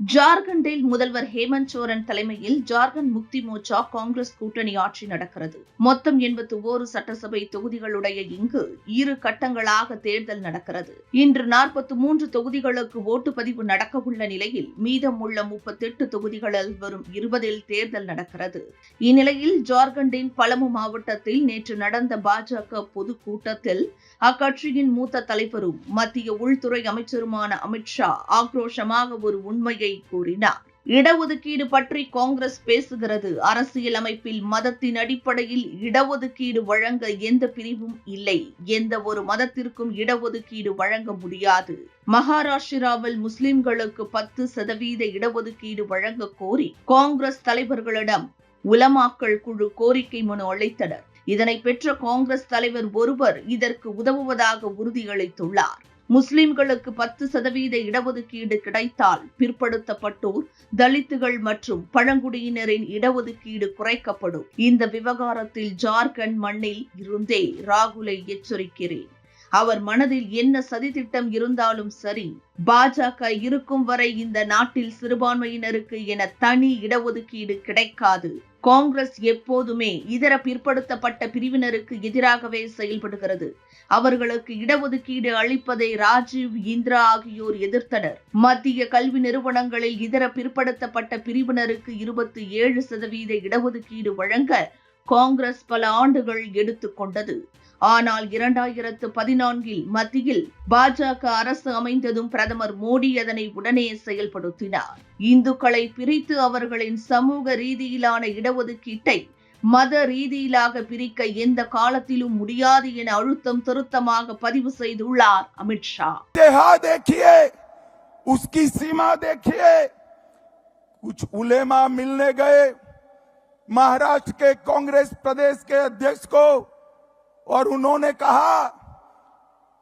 ஜார்க்கண்டில் முதல்வர் ஹேமந்த் சோரன் தலைமையில் ஜார்க்கண்ட் முக்தி மோர்ச்சா காங்கிரஸ் கூட்டணி ஆட்சி நடக்கிறது. மொத்தம் எண்பத்தி ஓரு சட்டசபை தொகுதிகளுடைய இங்கு இரு கட்டங்களாக தேர்தல் நடக்கிறது. இன்று நாற்பத்தி மூன்று தொகுதிகளுக்கு ஓட்டுப்பதிவு நடக்கவுள்ள நிலையில் மீதமுள்ள முப்பத்தெட்டு தொகுதிகளில் வரும் இருபதில் தேர்தல் நடக்கிறது. இந்நிலையில் ஜார்க்கண்டின் பலமு மாவட்டத்தில் நேற்று நடந்த பாஜக பொதுக்கூட்டத்தில் அக்கட்சியின் மூத்த தலைவரும் மத்திய உள்துறை அமைச்சருமான அமித்ஷா ஆக்ரோஷமாக ஒரு உண்மையை விஜய் கூறினார். இடஒதுக்கீடு பற்றி காங்கிரஸ் பேசுகிறது. அரசியல் அமைப்பில் மதத்தின் அடிப்படையில் இடஒதுக்கீடு வழங்க எந்த பிரிவும் இல்லை. எந்த ஒரு மதத்திற்கும் இடஒதுக்கீடு வழங்க முடியாது. மகாராஷ்டிராவில் முஸ்லிம்களுக்கு பத்து சதவீத இடஒதுக்கீடு வழங்க கோரி காங்கிரஸ் தலைவர்களிடம் உலமாக்கள் குழு கோரிக்கை மனு அளித்தனர். இதனை பெற்ற காங்கிரஸ் தலைவர் ஒருவர் இதற்கு உதவுவதாக உறுதியளித்துள்ளார். முஸ்லிம்களுக்கு பத்து சதவீத இடஒதுக்கீடு கிடைத்தால் பிற்படுத்தப்பட்டோர் தலித்துகள் மற்றும் பழங்குடியினரின் இடஒதுக்கீடு குறைக்கப்படும். இந்த விவகாரத்தில் ஜார்க்கண்ட் மண்ணில் இருந்தே ராகுலை எச்சரிக்கிறேன். அவர் மனதில் என்ன சதித்திட்டம் இருந்தாலும் சரி பாஜக இருக்கும் வரை இந்த நாட்டில் சிறுபான்மையினருக்கு என தனி இடஒதுக்கீடு கிடைக்காது. காங்கிரஸ் எப்போதுமே இதர பிற்படுத்தப்பட்ட பிரிவினருக்கு எதிராகவே செயல்படுகிறது. அவர்களுக்கு இடஒதுக்கீடு அளிப்பதை ராஜீவ் இந்திரா ஆகியோர் எதிர்த்தனர். மத்திய கல்வி நிறுவனங்களில் இதர பிற்படுத்தப்பட்ட பிரிவினருக்கு இருபத்தி ஏழு சதவீத இடஒதுக்கீடு வழங்க காங்கிரஸ் பல ஆண்டுகள் எடுத்துக்கொண்டது. ஆனால் இரண்டாயிரத்து பதினான்கில் மத்தியில் பாஜக அரசு அமைந்ததும் பிரதமர் மோடி அதனை உடனே செயல்படுத்தினார் இந்துக்களை பிரித்து அவர்களின் சமூக ரீதியிலான இடஒதுக்கீட்டை மத ரீதியிலாக பிரிக்க எந்த காலத்திலும் முடியாது என அழுத்தம் திருத்தமாக பதிவு செய்துள்ளார் அமித்ஷா देहा देखिए उसकी सीमा देखिए कुछ उलेमा मिलने गए महाराष्ट्र के कांग्रेस प्रदेश के अध्यक्ष को और उन्होंने कहा,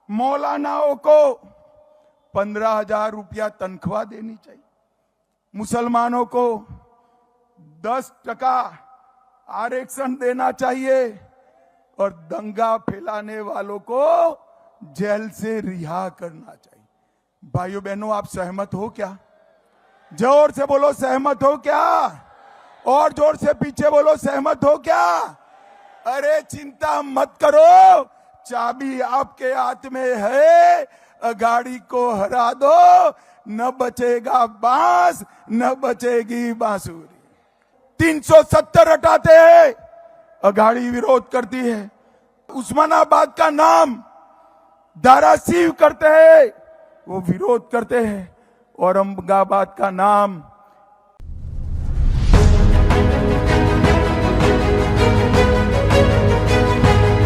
मौलानाओं को पंद्रह हज़ार रुपया तनख्वाह देनी चाहिए। मुसलमानों को दस टका आरक्षण देना चाहिए और दंगा फैलाने वालों को जेल से रिहा करना चाहिए। भाइयों बहनों, आप सहमत हो क्या? ज़ोर से बोलो, सहमत हो क्या? और ज़ोर से पीछे बोलो, सहमत हो क्या? अरे चिंता मत करो, चाबी आपके हाथ में है, गाड़ी को हरा दो, न बचेगा बाँस, न बचेगी बांसुरी। 370 हटाते हैं, अघाड़ी विरोध करती है। उस्मानाबाद का नाम धाराशिव करते हैं, वो विरोध करते हैं। औरंगाबाद का नाम